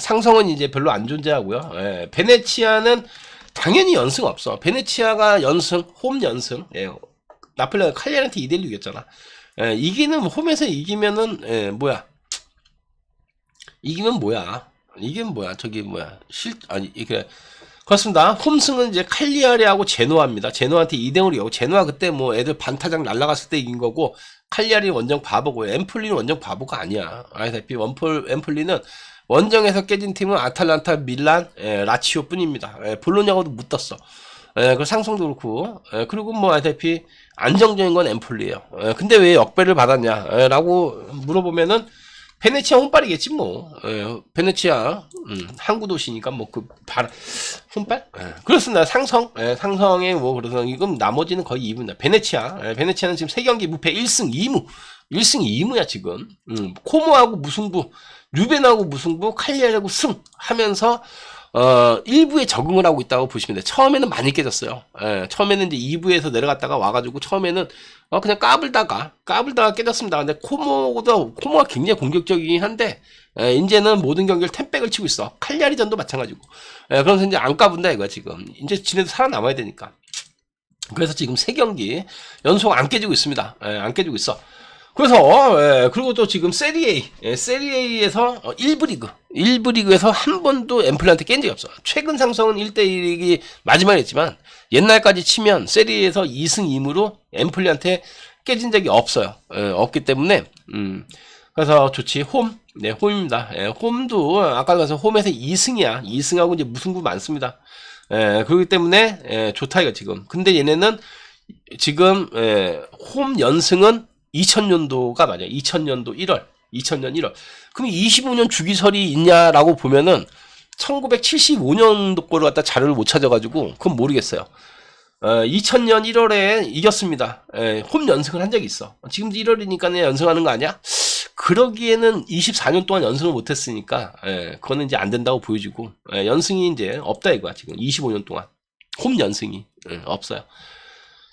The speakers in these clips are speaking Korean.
상성은 이제 별로 안 존재하고요. 예, 베네치아는 당연히 연승 없어. 베네치아가 연승, 홈 연승. 예, 나폴레가 칼리아한테 2대1로 이겼잖아. 예, 이기는 홈에서 이기면은 예, 뭐야? 이기면 뭐야? 이기면 뭐야? 저기 뭐야? 실 아니 이게 그렇습니다. 홈승은 이제 칼리아리하고 제노아입니다. 제노아한테 2대5로 이기고 제노아 그때 뭐 애들 반타작 날라갔을 때 이긴 거고 칼리아리 원정 바보고 엠플리는 원정 바보가 아니야. 아시다시피 원폴 엠플리는 원정에서 깨진 팀은 아탈란타, 밀란, 예, 라치오 뿐입니다. 예, 볼로냐고도 못 떴어. 예, 그 상성도 그렇고, 예, 그리고 뭐, 아시다시피, 안정적인 건 엠플리에요. 예, 근데 왜 역배를 받았냐? 예, 라고 물어보면은, 베네치아 혼빨이겠지, 뭐. 예, 베네치아, 음, 항구 도시니까 뭐, 그, 발, 혼빨? 예, 그렇습니다. 상성, 예, 상성의 뭐, 그래서, 이건 나머지는 거의 2부입니다. 베네치아, 예, 베네치아는 지금 3경기 무패 1승 2무. 1승 2무야, 지금. 음, 코모하고 무승부, 류벤하고 무승부, 칼리아하고 승 하면서 어, 1부에 적응을 하고 있다고 보시면 돼요. 처음에는 많이 깨졌어요. 예, 처음에는 이제 2부에서 내려갔다가 와가지고 처음에는 어, 그냥 까불다가, 까불다가 깨졌습니다. 근데 코모도, 코모가 굉장히 공격적이긴 한데, 예, 이제는 모든 경기를 템백을 치고 있어. 칼리아리전도 마찬가지고. 예, 그래서 이제 안 까분다 이거야, 지금. 이제 지네도 살아남아야 되니까. 그래서 지금 세 경기 연속 안 깨지고 있습니다. 예, 안 깨지고 있어. 그래서 예, 그리고 또 지금 세리에이 예, 세리에이에서 어, 1부 리그 1부 리그에서 한 번도 엠플한테 깬 적이 없어. 최근 상성은 1대1이 마지막이었지만 옛날까지 치면 세리에서 2승 2무로 엠플리한테 깨진 적이 없어요. 예, 없기 때문에 음, 그래서 좋지 홈. 네, 홈입니다. 예, 홈도 아까 가서 홈에서 2승이야. 2승하고 이제 무승부 많습니다. 예, 그렇기 때문에 예, 좋다 이거 지금. 근데 얘네는 지금 예, 홈 연승은 2000년도가 맞아요. 2000년도 1월. 2000년 1월. 그럼 25년 주기설이 있냐라고 보면은 1975년도 거를 갖다 자료를 못 찾아가지고 그건 모르겠어요. 어, 2000년 1월에 이겼습니다. 예, 홈 연승을 한 적이 있어. 지금도 1월이니까 연승하는 거 아니야? 그러기에는 24년 동안 연승을 못했으니까 예, 그거는 이제 안 된다고 보여지고 예, 연승이 이제 없다 이거야 지금 25년 동안 홈 연승이 예, 없어요.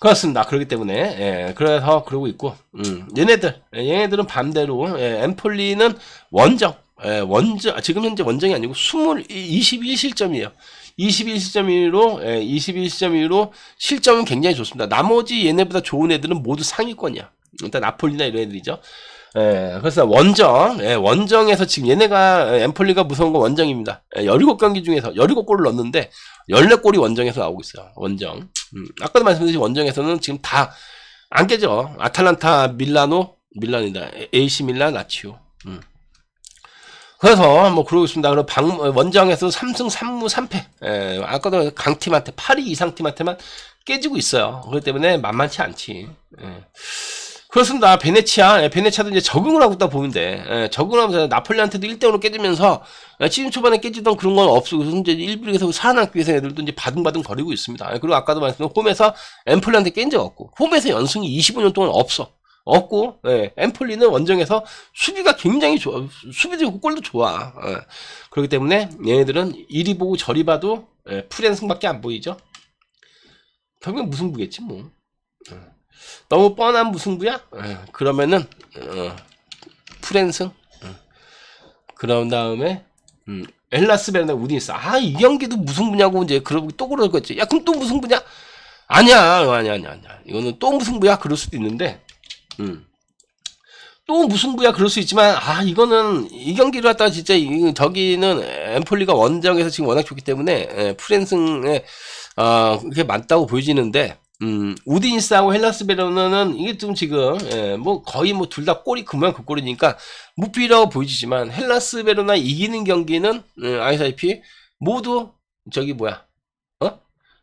그렇습니다. 그렇기 때문에 예, 그래서 그러고 있고 음, 얘네들 예, 얘네들은 반대로 예, 엠폴리는 원정 예, 원정 아, 지금 현재 원정이 아니고 20 21실점이에요. 21실점으로 예, 21실점으로 실점은 굉장히 좋습니다. 나머지 얘네보다 좋은 애들은 모두 상위권이야. 일단 나폴리나 이런 애들이죠. 예, 그래서 원정, 예, 원정에서 지금 얘네가 예, 엠폴리가 무서운 건 원정입니다. 예, 17경기 중에서 17골을 넣었는데 14골이 원정에서 나오고 있어요. 원정. 음, 아까도 말씀드린 원정에서는 지금 다 안 깨져. 아탈란타, 밀라노, 밀란이다. AC 밀란, 라치오. 음. 그래서 뭐 그러고 있습니다. 그리고 방, 원정에서 3승 3무 3패. 예, 아까도 강팀한테 8위 이상 팀한테만 깨지고 있어요. 그렇기 때문에 만만치 않지. 예. 그렇습니다. 베네치아, 예, 베네치아도 이제 적응을 하고 있다 돼. 예, 적응을 하면서 나폴리한테도 1대5로 깨지면서 예, 시즌 초반에 깨지던 그런 건 없고 그래서 이제 일부에서 살아남기 위해서 애들도 이제 바둥바둥 거리고 있습니다. 예, 그리고 아까도 말씀드린 홈에서 엠폴리한테 깬 적 없고 홈에서 연승이 25년 동안 없어. 없고 예, 엠폴리는 원정에서 수비가 굉장히 좋아. 수비도 골도 좋아. 예. 그렇기 때문에 얘네들은 이리 보고 저리 봐도 예, 프랜승밖에 안 보이죠. 결국엔 무승부겠지 뭐. 예. 너무 뻔한 무승부야? 예, 그러면은 어, 프랜승. 어. 그런 다음에 음, 엘라스 베르나 우디니스. 아, 이 경기도 무승부냐고 이제 그러고 또 그러겠지. 야, 그럼 또 무승부냐? 아니야, 아니야, 아니야, 아니야. 이거는 또 무승부야. 그럴 수도 있는데, 음. 또 무승부야 그럴 수 있지만 아 이거는 이 경기를 갖다가 진짜 이, 저기는 엠폴리가 원정에서 지금 워낙 좋기 때문에 에, 프랜승에 어 그게 맞다고 보여지는데 음, 우디니스하고 헬라스 베로나는 이게 좀 지금 예, 뭐 거의 뭐 둘 다 골이 그만 그 골이니까 무피라고 보이지만 헬라스 베로나 이기는 경기는 예, 아시다시피 모두 저기 뭐야? 어?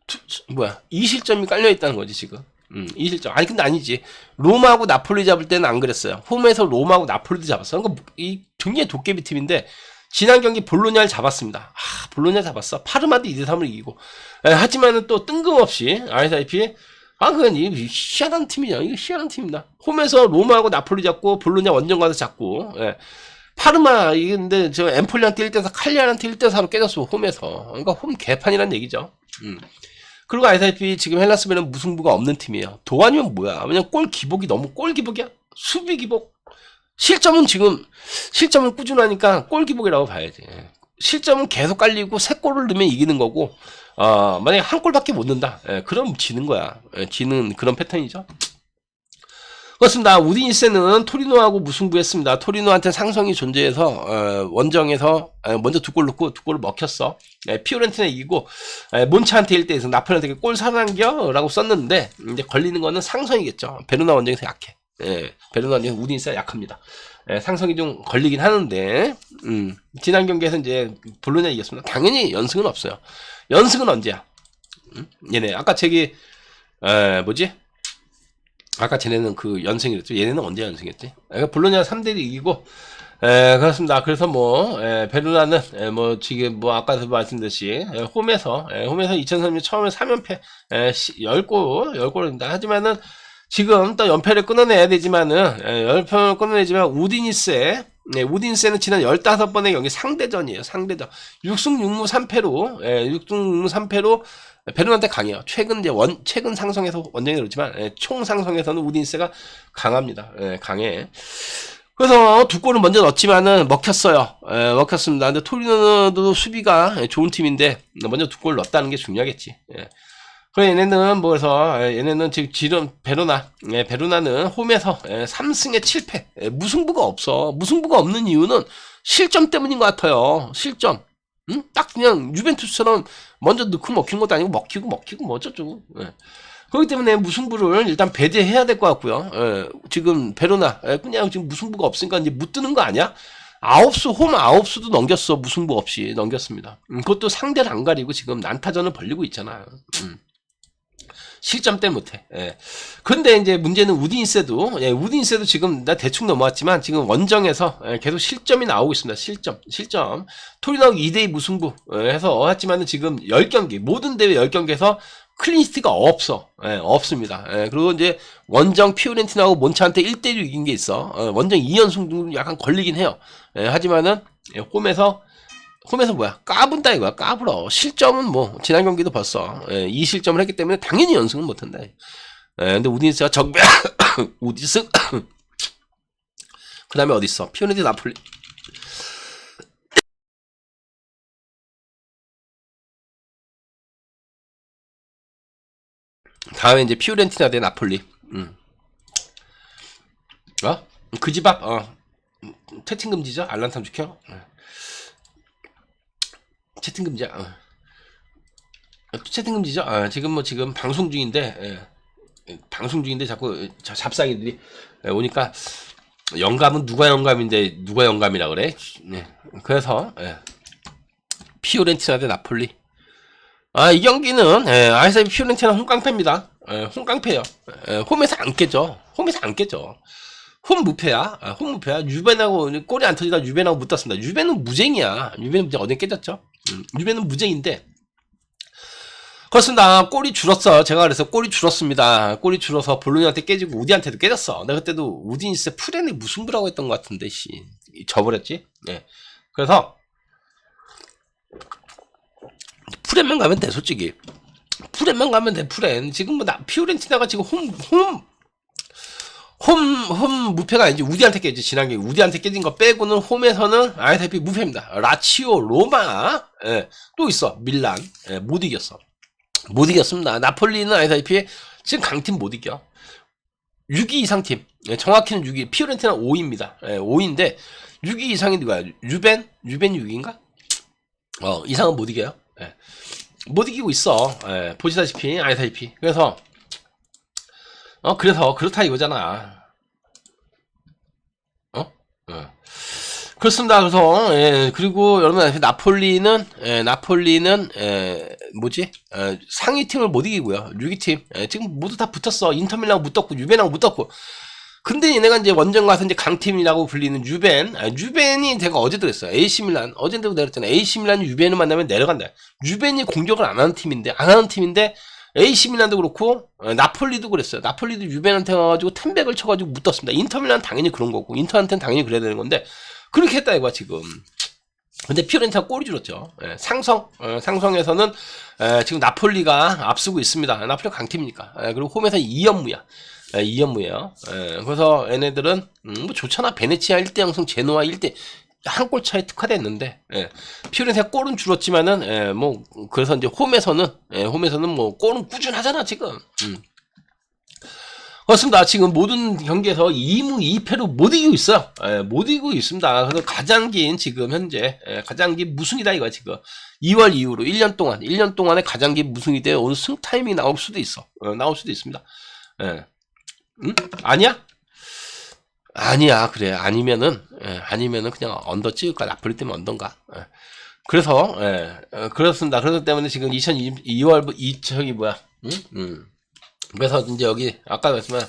투, 뭐야? 이 실점이 깔려 있다는 거지 지금. 음, 이 실점. 아니 근데 아니지. 로마하고 나폴리 잡을 때는 안 그랬어요. 홈에서 로마하고 나폴리도 잡았어 그러니까 이 굉장히 도깨비 팀인데 지난 경기 볼로냐를 잡았습니다. 아, 볼로냐 잡았어. 파르마도 2대 3을 이기고. 에, 하지만은 또 뜬금없이, 아시다시피, 아, 그건 이 희한한 팀이냐. 이거 희한한 팀입니다. 홈에서 로마하고 나폴리 잡고, 볼로냐 원정 가서 잡고, 예. 파르마, 이게 근데 저 엠폴리한테 1대4, 칼리아한테 1대4로 깨졌어, 홈에서. 그러니까 홈 개판이란 얘기죠. 음. 그리고 아시다시피 지금 헬라스면은 무승부가 없는 팀이에요. 도안이면 뭐야? 왜냐면 골 기복이 너무 골 기복이야? 수비 기복? 실점은 지금 실점은 꾸준하니까 골 기복이라고 봐야지. 실점은 계속 깔리고 세 골을 넣으면 이기는 거고 어, 만약에 한 골밖에 못 넣는다. 예, 그럼 지는 거야. 예, 지는 그런 패턴이죠. 그렇습니다. 우디니스는 토리노하고 무승부했습니다. 토리노한테 상성이 존재해서 어, 원정에서 어, 먼저 두 골 넣고 두 골을 먹혔어. 예, 피오렌티나 이기고 예, 몬차한테 1대1에서 나폴리한테 골 살아남겨라고 썼는데 이제 걸리는 거는 상성이겠죠. 베르나 원정에서 약해. 예, 베르나 원정 우디니스가 약합니다. 예, 상성이 좀 걸리긴 하는데 음, 지난 경기에서 이제 볼로냐 이겼습니다. 당연히 연승은 없어요. 연승은 언제야? 음? 얘네 아까 저기 에, 뭐지? 아까 쟤네는 그 연승이랬죠. 얘네는 언제 연승했지? 그러니까 볼로냐 3대1 이기고 에, 그렇습니다. 그래서 뭐 에, 베르나는 에, 뭐 지금 뭐 아까도 말씀드렸듯이 에, 홈에서 에, 홈에서 2003년 처음에 3연패 에, 시, 10골 10골입니다. 하지만은 지금 또 연패를 끊어내야 되지만은 에, 연패를 끊어내지만 우디니스에 네, 우디니스는 지난 15번의 경기 상대전이에요. 상대전. 6승 6무 3패로 예, 6승 6무 3패로 베르난테 강해요. 최근 이제 원 최근 상성에서 원정이 그렇지만 예, 총 상성에서는 우디니스가 강합니다. 예, 강해. 그래서 두 골을 먼저 넣었지만은 먹혔어요. 예, 먹혔습니다. 근데 토리노도 수비가 예, 좋은 팀인데 먼저 두 골 넣었다는 게 중요하겠지. 예. 그래 얘네는 뭐 그래서 예, 얘네는 지금 지름 베로나 예, 베로나는 홈에서 예, 3승에 7패. 예, 무승부가 없어. 무승부가 없는 이유는 실점 때문인 것 같아요. 실점. 응? 딱 그냥 유벤투스처럼 먼저 넣고 먹힌 것도 아니고 먹히고 먹히고 뭐 어쩌고 예. 그렇기 때문에 무승부를 일단 배제해야 될 것 같고요. 예, 지금 베로나 예, 그냥 지금 무승부가 없으니까 이제 못 뜨는 거 아니야? 아홉수 홈 아홉수도 넘겼어. 무승부 없이 넘겼습니다. 음, 그것도 상대를 안 가리고 지금 난타전을 벌리고 있잖아요. 음. 실점 때 못해. 예. 근데 이제 문제는 우디니스도 예, 우디니스도 지금 나 대충 넘어왔지만 지금 원정에서 예, 계속 실점이 나오고 있습니다. 실점, 실점. 토리나하고 2대2 무승부 예, 해서 했지만은 지금 10경기 모든 대회 10경기에서 클린시트가 없어. 예, 없습니다. 예, 그리고 이제 원정 피오렌티나하고 몬차한테 1대1 이긴 게 있어. 어, 원정 2연승 도 약간 걸리긴 해요. 예, 하지만은 예, 홈에서 홈에서 뭐야 까분다 이거야 까불어 실점은 뭐 지난 경기도 벌써 예, 이 실점을 했기 때문에 당연히 연승은 못한다 예, 근데 우디니스가 적배 우디스 그 다음에 어디 있어 피오네디 나폴리 다음에 이제 피오렌티나 대 나폴리 음. 어? 그 집 앞? 어. 채팅 금지죠? 알란탐 지켜? 예. 채팅 금지야. 어. 채팅 금지죠. 아, 지금 뭐 지금 방송 중인데 예. 방송 중인데 자꾸 잡상이들이 오니까 영감은 누가 영감인데 누가 영감이라 그래? 네. 그래서 예. 피오렌티나 대 나폴리. 아, 이 경기는 예, 아이사이 피오렌티나 홈깡패입니다. 예, 홈깡패요. 예, 홈에서 안 깨져. 홈에서 안 깨져. 홈 무패야. 아, 홈 무패야. 유벤하고 골이 안 터지다 유벤하고 붙었습니다. 유벤은 무쟁이야. 유벤은 무쟁 어디 깨졌죠? 음, 유벤은 무쟁인데 그렇습니다. 골이 줄었어. 제가 그래서 골이 줄었습니다. 골이 줄어서 볼로니한테 깨지고 우디한테도 깨졌어. 내가 그때도 우디니스 프렌이 무승부라고 했던 것 같은데 씨 져버렸지. 네. 그래서 프렌만 가면 돼 솔직히. 프렌만 가면 돼 프렌. 지금 뭐 나, 피오렌티나가 지금 홈홈 홈, 홈 무패가 아니지 우디한테 깨지 지난 게 우디한테 깨진 거 빼고는 홈에서는 아이타피 무패입니다. 라치오, 로마, 예, 또 있어 밀란, 예, 못 이겼어. 못 이겼습니다. 나폴리는 아이타피 지금 강팀 못 이겨. 6위 이상 팀, 예, 정확히는 6위, 피오렌티나 5위입니다. 예, 5위인데 6위 이상이 누가야? 유벤, 유벤 6위인가? 어 이상은 못 이겨요. 예. 못 이기고 있어. 예, 보시다시피 아이타피 그래서 어, 그래서 그렇다 이거잖아. 어? 어. 그렇습니다. 그래서 예, 그리고 여러분 나폴리는 예, 나폴리는 예, 뭐지? 예, 상위 팀을 못 이기고요. 6위 팀 예, 지금 모두 다 붙었어. 인터밀랑 붙었고 유벤하고 붙었고. 근데 얘네가 이제 원정 가서 이제 강팀이라고 불리는 유벤, 아, 유벤이 제가 어제도 그랬어요. AC 밀란 어제도 내렸잖아요. AC 밀란이 유벤을 만나면 내려간다. 유벤이 공격을 안 하는 팀인데 안 하는 팀인데 AC 밀란도 그렇고 어, 나폴리도 그랬어요. 나폴리도 유벤한테 와가지고 템백을 쳐가지고 묻었습니다. 인터밀란 당연히 그런 거고 인터한테는 당연히 그래야 되는 건데 그렇게 했다 이거야 지금. 근데 피오렌티가 골이 줄었죠. 예, 상성 어, 상성에서는 에, 지금 나폴리가 앞서고 있습니다. 나폴리 강팀이니까. 예, 그리고 홈에서 2연무야. 예, 2연무예요. 예, 그래서 얘네들은 음, 뭐 좋잖아. 베네치아 1대 0승 제노아 1대 한 골 차에 특화됐는데 예. 피오렌티나 골은 줄었지만은 예, 뭐 그래서 이제 홈에서는 예, 홈에서는 뭐 골은 꾸준하잖아 지금. 음. 그렇습니다. 지금 모든 경기에서 2무 2패로 못 이기고 있어요. 예, 못 이기고 있습니다. 그래서 가장 긴 지금 현재 예, 가장 긴 무승이다 이거 지금 2월 이후로 1년 동안 1년 동안에 가장 긴 무승이 돼 오늘 승 타이밍이 나올 수도 있어. 어, 나올 수도 있습니다. 예. 음? 아니야? 아니야 그래 아니면은 예, 아니면은 그냥 언더 찍을까 나폴리 때문에 언더인가 예. 그래서 예, 어, 그렇습니다 그래서 때문에 지금 2002월 이 저기 뭐야 음? 음. 그래서 이제 여기 아까 말씀한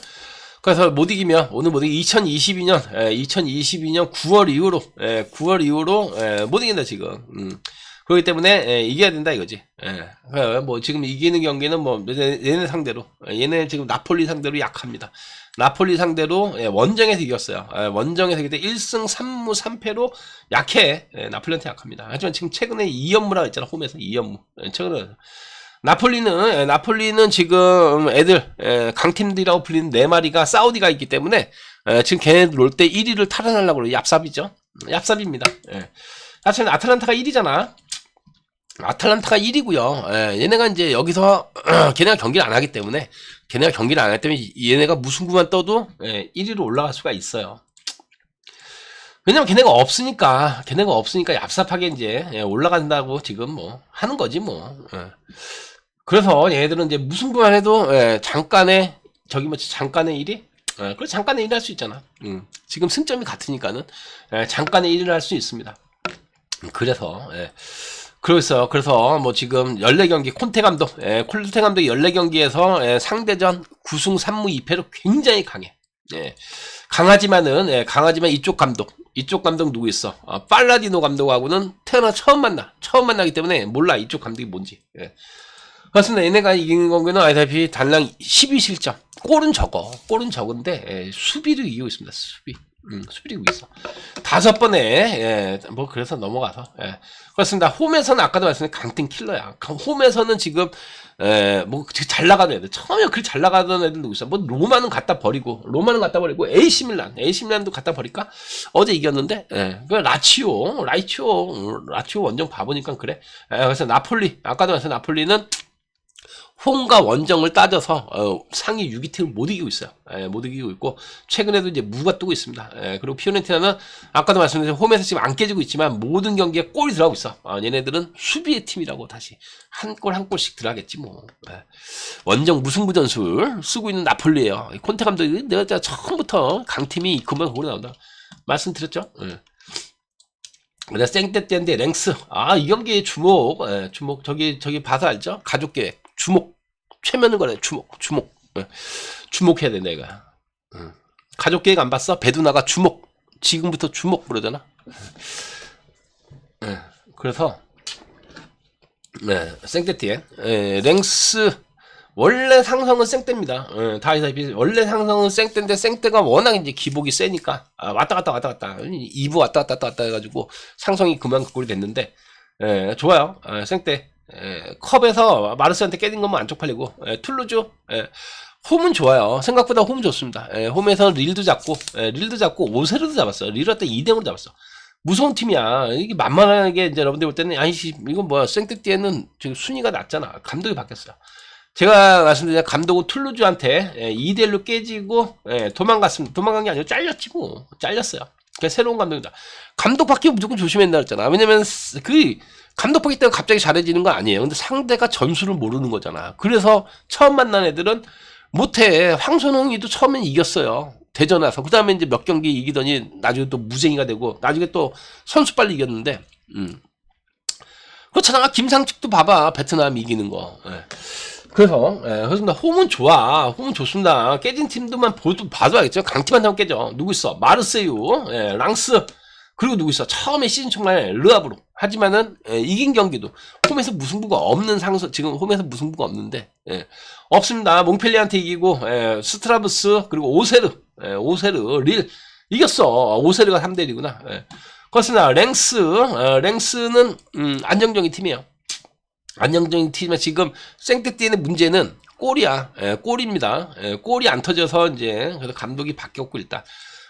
그래서 못 이기면 오늘 못 이기 2022년 예, 2022년 9월 이후로 예, 9월 이후로 예, 못 이긴다 지금 음. 그렇기 때문에 예, 이겨야 된다 이거지. 예. 뭐 지금 이기는 경기는 뭐 얘네 상대로 예, 얘네 지금 나폴리 상대로 약합니다. 나폴리 상대로 예, 원정에서 이겼어요. 예, 원정에서 이길 때 1승 3무 3패로 약해. 예, 나폴리한테 약합니다. 하지만 지금 최근에 2연무라고 했잖아. 홈에서 2연무. 예, 최근에 나폴리는 예, 나폴리는 지금 애들 예, 강팀들이라고 불리는 네 마리가 사우디가 있기 때문에 예, 지금 걔네들 올 때 1위를 탈환하려고 그래. 얍삽이죠. 얍삽입니다. 예. 사실 아틀란타가 1위잖아. 아틀란타가 1위고요. 예, 얘네가 이제 여기서 걔네가 경기를 안 하기 때문에 걔네가 경기를 안 하기 때문에 얘네가 무승부만 떠도 예, 1위로 올라갈 수가 있어요. 왜냐면 걔네가 없으니까 걔네가 없으니까 얍삽하게 이제 예, 올라간다고 지금 뭐 하는 거지 뭐. 예. 그래서 얘네들은 이제 무승부만 해도 예, 잠깐의 저기 뭐 잠깐의 1위? 예, 그래 잠깐의 1위 할 수 있잖아. 음, 지금 승점이 같으니까는 예, 잠깐의 1위를 할 수 있습니다. 그래서 예. 그래서 그래서 뭐 지금 14경기 콘테 감독, 예, 콘테 감독이 14경기에서 예, 상대전 9승 3무 2패로 굉장히 강해. 예. 강하지만은 예, 강하지만 이쪽 감독, 이쪽 감독 누구 있어? 어, 팔라디노 감독하고는 태어나 처음 만나, 처음 만나기 때문에 몰라 이쪽 감독이 뭔지. 예. 그렇습니다. 얘네가 이기는 경기는 알다시피 단랑 12실점. 골은 적어. 골은 적은데 예, 수비를 이기고 있습니다. 수비. 음, 수비를 이기고 있어. 다섯 번에 예, 뭐 그래서 넘어가서 예. 그렇습니다. 홈에서는 아까도 말씀드린 강팀 킬러야. 홈에서는 지금 에, 뭐잘 나가는 애들 처음에 그렇게 잘 나가던 애들 누구 있어? 뭐 로마는 갖다 버리고 로마는 갖다 버리고 AC 밀란, AC 밀란도 갖다 버릴까? 어제 이겼는데, 예, 그 라치오, 라이치오, 라치오 원정 봐보니까 그래. 예, 그래서 나폴리, 아까도 말씀 나폴리는 홈과 원정을 따져서 어, 상위 6위 팀을 못 이기고 있어요. 예, 못 이기고 있고 최근에도 이제 무가 뜨고 있습니다. 예, 그리고 피오렌티나는 아까도 말씀드린 홈에서 지금 안 깨지고 있지만 모든 경기에 골이 들어가고 있어. 어, 얘네들은 수비의 팀이라고 다시 한골한 골씩 들어가겠지 뭐. 예. 원정 무승부 전술 쓰고 있는 나폴리예요. 콘테 감독이 내가 처음부터 강팀이 그만 거기 나온다 말씀드렸죠. 예. 내가 생때 때인데 랭스 아 이 경기 주목 예, 주목 저기 저기 봐서 알죠 가족 계획 주목. 최면을 거래. 주목. 주목. 예. 주목해야 돼 내가. 응. 가족 계획 안 봤어? 배두나가 주목. 지금부터 주목 그러잖아. 예. 그래서 네, 생떼띠에. 예, 랭스. 원래 상성은 생떼입니다. 예, 다 아시다시피 원래 상성은 생떼인데 생떼가 워낙 이제 기복이 세니까. 아, 왔다 갔다 왔다 갔다. 2부 왔다 갔다 왔다 갔다 해가지고 상성이 그만 그 꼴이 됐는데 예, 좋아요. 예, 생떼 예, 컵에서 마르스한테 깨진 것만 안 쪽 팔리고 예, 툴루즈 예, 홈은 좋아요. 생각보다 홈 좋습니다. 예, 홈에서 릴도 잡고 예, 릴도 잡고 오세르도 잡았어. 릴한테 2대0으로 잡았어. 무서운 팀이야. 이게 만만하게 이제 여러분들 볼 때는 아이씨 이건 뭐야 생떼띠에는 지금 순위가 낮잖아. 감독이 바뀌었어요. 제가 말씀드린 감독은 툴루즈한테 예, 2대1로 깨지고 예, 도망갔습니다. 도망간 게 아니고 잘렸지 뭐. 잘렸어요. 그 새로운 감독이다. 감독 바뀌면 무조건 조심해야 했잖아. 왜냐면 그 감독 바뀌 때문에 갑자기 잘해지는 거 아니에요. 근데 상대가 전술을 모르는 거잖아. 그래서 처음 만난 애들은 못해. 황선홍이도 처음엔 이겼어요. 대전 와서. 그 다음에 이제 몇 경기 이기더니 나중에 또 무쟁이가 되고 나중에 또 선수 빨리 이겼는데, 음. 그렇잖아. 김상측도 봐봐. 베트남 이기는 거. 예. 그래서, 예, 그렇습니다. 홈은 좋아. 홈은 좋습니다. 깨진 팀들만 보도, 봐도 알겠죠? 강팀한테 만 깨져. 누구 있어? 마르세유, 예, 랑스, 그리고 누구 있어? 처음에 시즌 초반에 르아브로. 하지만은, 예, 이긴 경기도. 홈에서 무승부가 없는 상수, 지금 홈에서 무승부가 없는데, 예, 없습니다. 몽펠리한테 이기고, 예, 스트라브스, 그리고 오세르, 예, 오세르, 릴, 이겼어. 오세르가 3대 1이구나. 예. 그렇습니다. 랭스, 어, 랭스는, 음, 안정적인 팀이에요. 안정적인 팀에 지금 생떼띠의 문제는 골이야. 예, 골입니다. 예, 골이 안 터져서 이제 그래서 감독이 바뀌었고 일단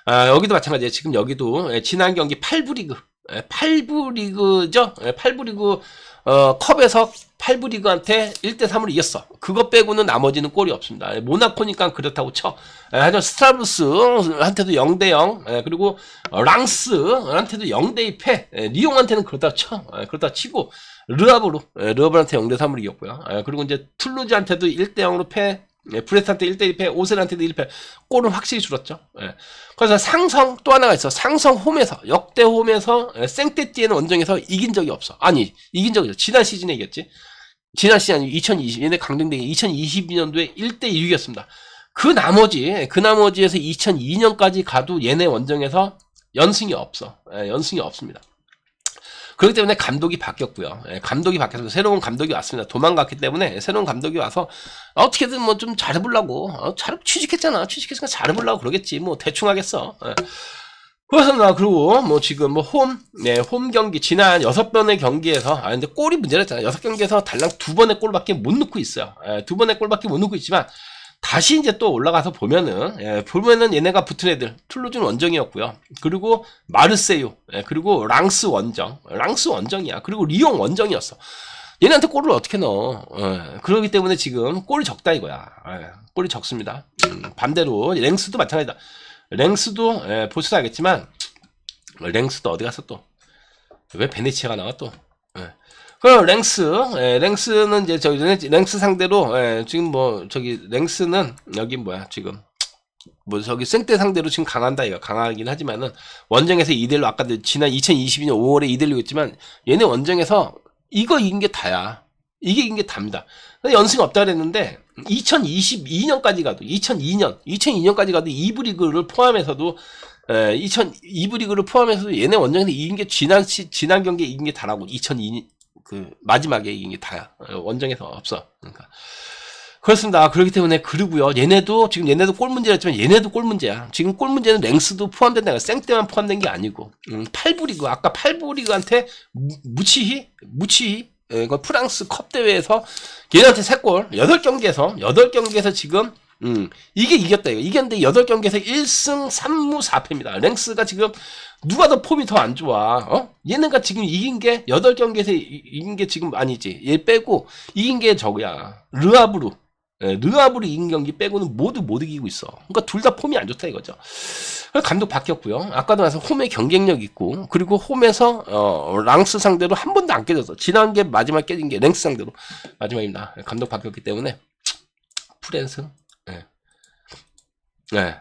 아, 여기도 마찬가지예요. 지금 여기도 예, 지난 경기 8부 리그 예, 8부 리그죠. 예, 8부 리그 어, 컵에서 8부 리그한테 1대 3으로 이겼어. 그거 빼고는 나머지는 골이 없습니다. 예, 모나코니까 그렇다고 쳐. 예, 하지만 스트라브스한테도 0대 0. 예, 그리고 어, 랑스한테도 0대 2 패. 예, 리옹한테는 그렇다 쳐. 예, 그렇다 치고 르아브로 예, 르아브한테 0대 3으로 이겼고요. 예, 그리고 이제 툴루즈한테도 1대 0으로 패. 예, 브레스한테 1대 1패, 오셀한테도 1패. 골은 확실히 줄었죠. 예. 그래서 상성 또 하나가 있어. 상성 홈에서 역대 홈에서 예, 생떼띠에는 원정에서 이긴 적이 없어. 아니 이긴 적이 없어. 지난 시즌에 이겼지. 지난 시즌 2020 얘네 강등되기 2022년도에 1대 1이겼습니다. 그 나머지 그 나머지에서 2002년까지 가도 얘네 원정에서 연승이 없어. 예, 연승이 없습니다. 그렇기 때문에 감독이 바뀌었고요. 예, 감독이 바뀌어서 새로운 감독이 왔습니다. 도망갔기 때문에 새로운 감독이 와서 어떻게든 뭐 좀 잘해보려고 어, 잘 취직했잖아. 취직했으니까 잘해보려고 그러겠지. 뭐 대충 하겠어. 예. 그래서 나 그리고 뭐 지금 뭐 홈, 네, 홈 경기 지난 여섯 번의 경기에서 아 근데 골이 문제랬잖아. 여섯 경기에서 달랑 두 번의 골밖에 못 넣고 있어요. 예, 두 번의 골밖에 못 넣고 있지만 다시 이제 또 올라가서 보면은 예, 보면은 얘네가 붙은 애들 툴루즈는 원정이었고요. 그리고 마르세유 예, 그리고 랑스 원정 랑스 원정이야. 그리고 리옹 원정이었어. 얘네한테 골을 어떻게 넣어? 예, 그러기 때문에 지금 골이 적다 이거야. 예, 골이 적습니다. 음, 반대로 랭스도 마찬가지다. 랭스도 예, 보시도 알겠지만 랭스도 어디 갔어 또? 왜 베네치아가 나와 또? 예. 그 랭스, 예, 랭스는 이제 저기 랭스 상대로 예, 지금 뭐 저기 랭스는 여기 뭐야 지금 뭐 저기 생떼 상대로 지금 강한다 이거 강하긴 하지만은 원정에서 2대1로 아까 지난 2022년 5월에 2대1로 했지만 얘네 원정에서 이거 이긴 게 다야. 이게 이긴 게 답니다. 연승이 없다 그랬는데 2022년까지 가도 2002년 2002년까지 가도 2부 리그를 포함해서도 에, 2000 2부 리그를 포함해서도 얘네 원정에서 이긴 게 지난 시, 지난 경기에 이긴 게 다라고 2002년 그 마지막에 이긴 게 다야. 어, 원정에서 없어. 그러니까 그렇습니다. 그렇기 때문에 그리고요. 얘네도 지금 얘네도 골 문제였지만 얘네도 골 문제야. 지금 골 문제는 랭스도 포함된다. 생때만 포함된 게 아니고 음, 8부 리그 아까 8부 리그한테 무- 무치히 무치히 예, 그 프랑스 컵 대회에서 얘네한테 3골 8경기에서 8경기에서 지금 음, 이게 이겼다 이거. 이겼는데 8경기에서 1승 3무 4패입니다. 랭스가 지금 누가 더 폼이 더 안 좋아? 어? 얘네가 지금 이긴 게 8경기에서 이- 이긴 게 지금 아니지. 얘 빼고 이긴 게 저거야. 르아브루. 예, 르아브루 이긴 경기 빼고는 모두 못 이기고 있어. 그러니까 둘 다 폼이 안 좋다 이거죠. 감독 바뀌었고요. 아까도 말씀 홈에 경쟁력 있고 그리고 홈에서 어, 랑스 상대로 한 번도 안 깨졌어. 지난 게 마지막 깨진 게 랭스 상대로 마지막입니다. 감독 바뀌었기 때문에 프랜스. 예. 네.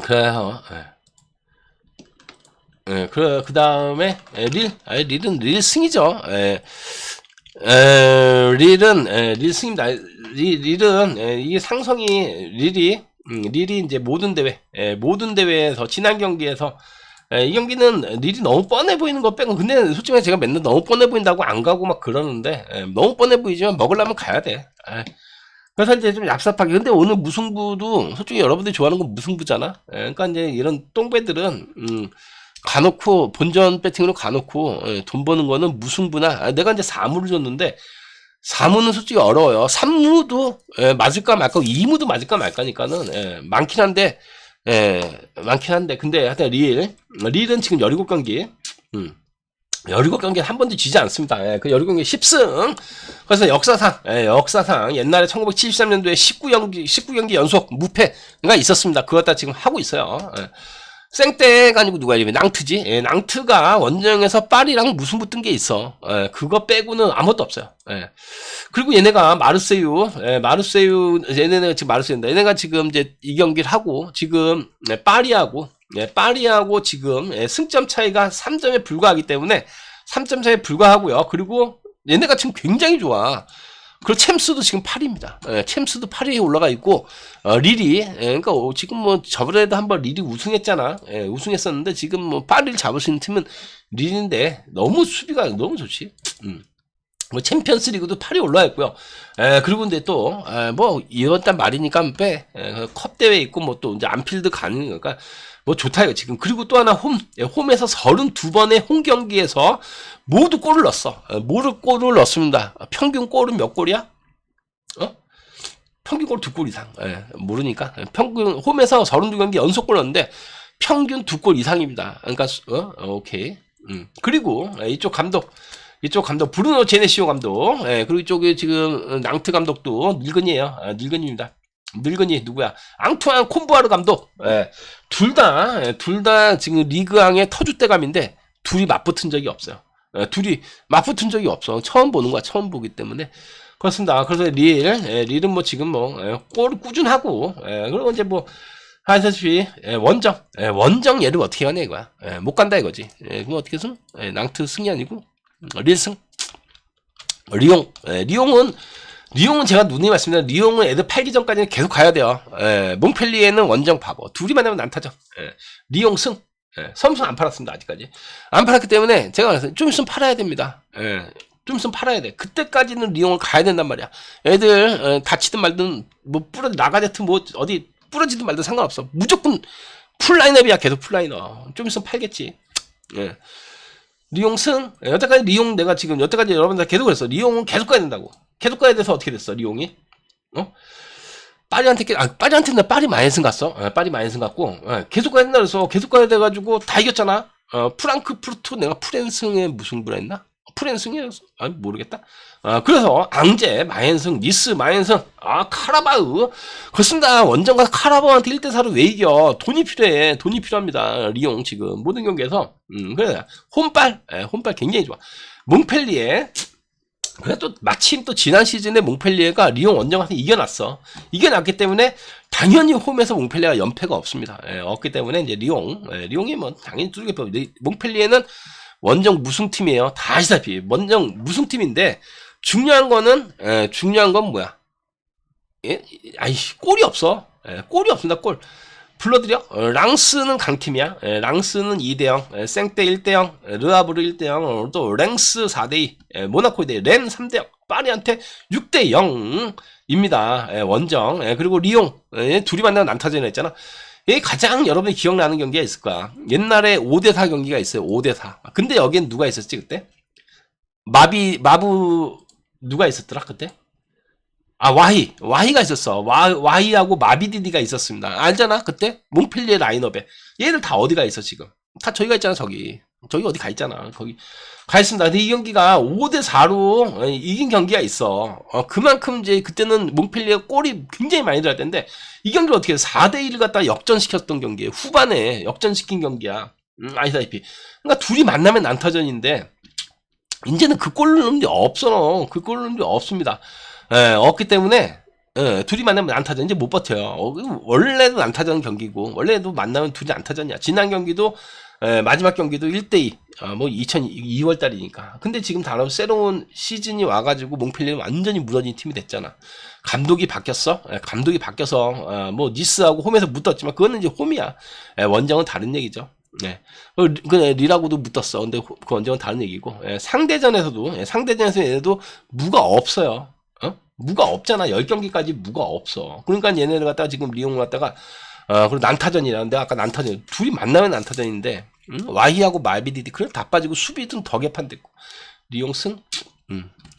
그래요. 예. 예, 그, 그 다음에, 릴, 아, 릴은, 릴 승이죠. 예. 에, 릴은, 에, 릴 승입니다. 릴, 릴은, 에, 이게 상성이, 릴이, 음, 릴이 이제 모든 대회, 에, 모든 대회에서, 지난 경기에서, 에, 이 경기는 릴이 너무 뻔해 보이는 거 빼고, 근데 솔직히 제가 맨날 너무 뻔해 보인다고 안 가고 막 그러는데, 에, 너무 뻔해 보이지만 먹으려면 가야 돼. 에. 그래서 이제 좀 얍삽하게. 근데 오늘 무승부도 솔직히 여러분들이 좋아하는 건 무승부잖아. 예, 그러니까 이제 이런 똥배들은 음, 가놓고 본전 배팅으로 가놓고 예, 돈 버는 거는 무승부나 아, 내가 이제 사무를 줬는데 사무는 솔직히 어려워요. 삼무도 예, 맞을까 말까, 이무도 맞을까 말까니까는 예, 많긴 한데 예, 많긴 한데 근데 하여튼 릴 릴은 지금 17경기 음. 17경기 한 번도 지지 않습니다. 예, 그 17경기 10승. 그래서 역사상, 예, 역사상 옛날에 1973년도에 19경기, 19경기 연속 무패가 있었습니다. 그것 다 지금 하고 있어요. 예. 생떼가 아니고 누가 이름이 낭트지? 예, 낭트가 원정에서 파리랑 무슨 붙은 게 있어. 예, 그거 빼고는 아무것도 없어요. 예. 그리고 얘네가 마르세유, 예, 마르세유, 얘네가 지금 마르세유인데, 얘네가 지금 이제 이 경기를 하고, 지금, 예, 파리하고, 예, 파리하고 지금, 예, 승점 차이가 3점에 불과하기 때문에, 3점 차이에 불과하고요. 그리고 얘네가 지금 굉장히 좋아. 그리고 챔스도 지금 8위입니다. 예, 챔스도 8위에 올라가 있고, 어, 릴이, 예, 그러니까 어, 지금 뭐 저번에도 한번 릴이 우승했잖아. 예, 우승했었는데 지금 뭐 파리를 잡을 수 있는 팀은 릴인데 너무 수비가 너무 좋지. 음. 뭐 챔피언스 리그도 8위 올라와 있고요. 에, 그리고 근데 또, 에, 뭐, 이번 달 말이니까 빼. 에, 컵 대회 있고, 뭐 또 이제 안필드 가는 거니까, 뭐 좋다, 이거 지금. 그리고 또 하나 홈, 예, 홈에서 32번의 홈 경기에서 모두 골을 넣었어. 에, 모두 골을 넣었습니다. 평균 골은 몇 골이야? 어? 평균 골 두 골 이상. 예, 모르니까. 예, 평균, 홈에서 32경기 연속 골 넣었는데, 평균 두 골 이상입니다. 그러니까, 수- 어, 어, 오케이. 음. 그리고 예, 이쪽 감독 이쪽 감독 브루노 제네시오 감독. 예, 그리고 이쪽에 지금 낭트 감독도 늙은이에요. 아, 늙은이입니다. 늙은이 누구야? 앙투안 콤부아르 감독. 예, 둘다둘 다 지금 리그왕의 터줏대감인데 둘이 맞붙은 적이 없어요. 예, 둘이 맞붙은 적이 없어. 처음 보는 거야. 처음 보기 때문에. 그렇습니다. 그래서 릴 예, 릴은 뭐 지금 뭐골 꾸준하고 예, 그리고 이제 뭐 하시다시피 예, 원정. 예, 원정 얘를 어떻게 하냐 이거야. 예, 못 간다 이거지. 예, 그럼 어떻게 승 예, 낭트 승이 아니고 릴승? 리옹. 예, 리옹은 리옹은 제가 누누이 말씀드린 리옹은 애들 팔기 전까지는 계속 가야 돼요. 예, 몽펠리에는 원정 바보. 둘이 만나면 난타죠. 예, 리옹 승. 예, 섬승 안 팔았습니다 아직까지. 안 팔았기 때문에 제가 그래서 좀 있으면 팔아야 됩니다. 예, 좀 있으면 팔아야 돼. 그때까지는 리옹을 가야 된단 말이야. 애들 어, 다치든 말든 뭐 뿌려 나가든 뭐 어디 부러지든 말든 상관없어. 무조건 풀라인업이야 계속 풀라인업. 좀 있으면 팔겠지. 예. 리옹 승? 예, 여태까지 리옹 내가 지금 여태까지 여러분들 계속 그랬어. 리옹은 계속 가야 된다고. 계속 가야 돼서 어떻게 됐어 리옹이? 어? 파리한테 깨- 아 파리한테는 파리 마이슨 갔어. 예, 파리 마이슨 갔고 예, 계속 가야 된다 그래서 계속 가야 돼가지고 다 이겼잖아. 어 프랑크푸르트 내가 프랜승에 무슨 부라 했나 프랜승이었어. 아 모르겠다. 아 그래서 앙제 마이슨 니스 마이슨 아 카라바흐. 그렇습니다. 원정가 카라바흐한테 1대 4로 왜 이겨. 돈이 필요해. 돈이 필요합니다. 리옹 지금 모든 경기에서. 음 그래. 홈발 예, 홈발 굉장히 좋아. 몽펠리에 그래 또 마침 또 지난 시즌에 몽펠리에가 리옹 원정한테 이겨놨어. 이겨놨기 때문에 당연히 홈에서 몽펠리에가 연패가 없습니다. 예, 없기 때문에 이제 리옹, 예, 리옹이 뭐 당연히 뚫리겠고 몽펠리에는 원정 무승팀이에요. 다 아시다시피 원정 무승팀인데 중요한 거는 예, 중요한 건 뭐야? 예? 아이씨 골이 없어. 예, 골이 없습니다. 골. 불러드려? 어, 랑스는 강팀이야. 예, 랑스는 2대0, 예, 생떼 1대0, 예, 르하브르 1대0, 어, 또 랭스 4대2, 예, 모나코 2대, 렌 3대0, 파리한테 6대0입니다. 예, 원정. 예, 그리고 리옹. 예, 둘이 만나면 난타전 했잖아. 이 가장 여러분이 기억나는 경기가 있을 거야. 옛날에 5대4 경기가 있어요. 5대4. 근데 여기엔 누가 있었지, 그때? 마비, 마부, 누가 있었더라, 그때? 아 와히 와히가 있었어 와 와히하고 마비디디가 있었습니다 알잖아 그때 몽펠리에 라인업에 얘들 다 어디가 있어 지금 다 저기가 있잖아 저기 저기 어디 가 있잖아. 거기 가 있습니다. 근데 이 경기가 5대 4로 이긴 경기가 있어. 어, 그만큼 이제 그때는 몽펠리에 골이 굉장히 많이 들어갈 텐데 이 경기를 어떻게 4대 1을 갖다 역전시켰던 경기에 후반에 역전시킨 경기야. 음, 아시다시피. 그러니까 둘이 만나면 난타전인데 이제는 그 골은 없어. 그 골은 없습니다. 예, 없기 때문에 예, 둘이 만나면 안타전 이제 못 버텨요. 어, 원래도 안타전 경기고 원래도 만나면 둘이 안타전이야. 지난 경기도 예, 마지막 경기도 1대2 어, 뭐 2002월 달이니까. 근데 지금 다른 새로운 시즌이 와가지고 몽펠리는 완전히 무너진 팀이 됐잖아. 감독이 바뀌었어. 예, 감독이 바뀌어서 어, 뭐 니스하고 홈에서 묻었지만 그거는 이제 홈이야. 예, 원정은 다른 얘기죠. 네. 그 리라고도 묻었어. 근데 호- 그 원정은 다른 얘기고 예, 상대전에서도 예, 상대전에서 얘네도 무가 없어요. 어? 무가 없잖아. 10경기까지 무가 없어. 그러니까 얘네를 갖다가 지금 리옹을 갖다가 어, 그리고 난타전이라는데 아까 난타전 둘이 만나면 난타전인데 음? 와히하고 말비디디 그래 다 빠지고 수비든 더 개판됐고 승 음.